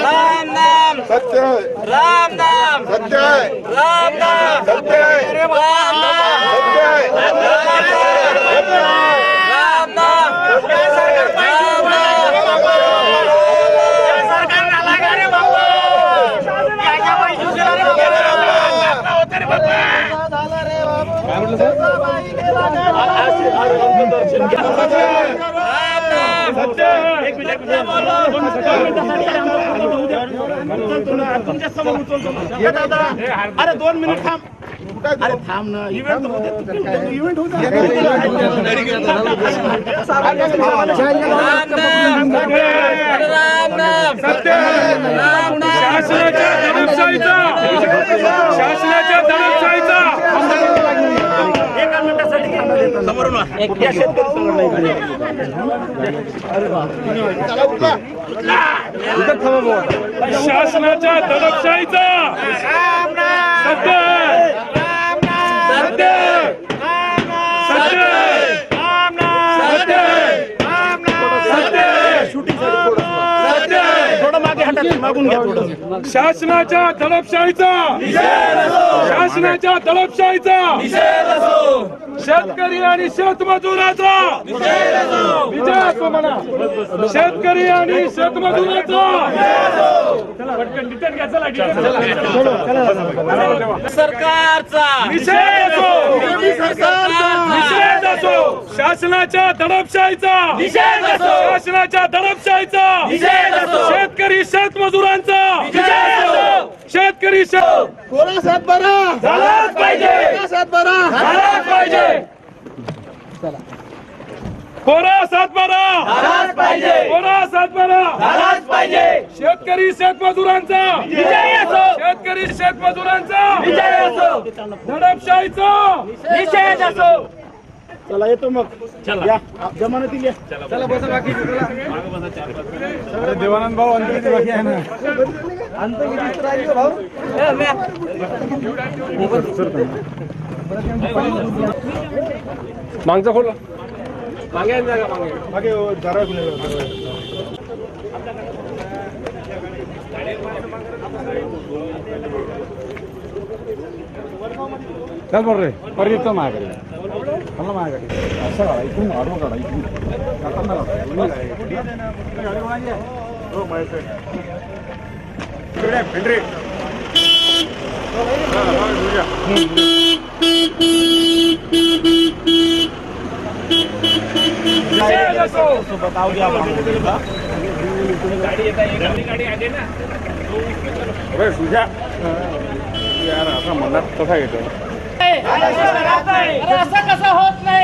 राम नाम सत्य राम नाम सत्य राम नाम। सत्य आहे राम नाम सत्य आहे राम नाम अरे दोन मिनिट थांब अरे थांब ना इव्हेंट इव्हेंट होत शासनाच्या दडपशाहीचा. सत्य सत्य सत्य सत्य सत्य थोडं मागून घ्या थोडं. शासनाच्या दडपशाहीचा. शासनाच्या दडपशाहीचा. शेतकरी आणि शेतमजुराचा विजय असो म्हणा शेतकरी आणि शेतमजुराचा सरकारचा. निषेध असो. शासनाच्या दडपशाहीचा. निषेध असो. शासनाच्या दडपशाहीचा. निषेध असो. शेतकरी शेतमजुरांचा निषेध असो. शेतकरी शेत. कोणा सातबारा झालाच पाहिजे. सातबारा झालाच पाहिजे. कोरा सातबारा झालाच पाहिजे. कोरा सातबारा झालाच पाहिजे. शेतकरी शेतमजुरांचा विजय असो. शेतकरी शेतमजुरांचा विजय असो. दडपशाहीचा. निषेध असो. चला येतो मग. या. जमानती या देवानंद भाऊ अंतर्गत बाकी आहे ना? मागचा खोल. मागे मागे. मागे जरा चल बरं रे. परत येतो माझ्याकडे. मला माझ्याकडे असं काढा इथून आडवं काढा इथून काढताना अरे तुझ्या यार आता मनात कसा येतो अरे असं कसं होत नाही?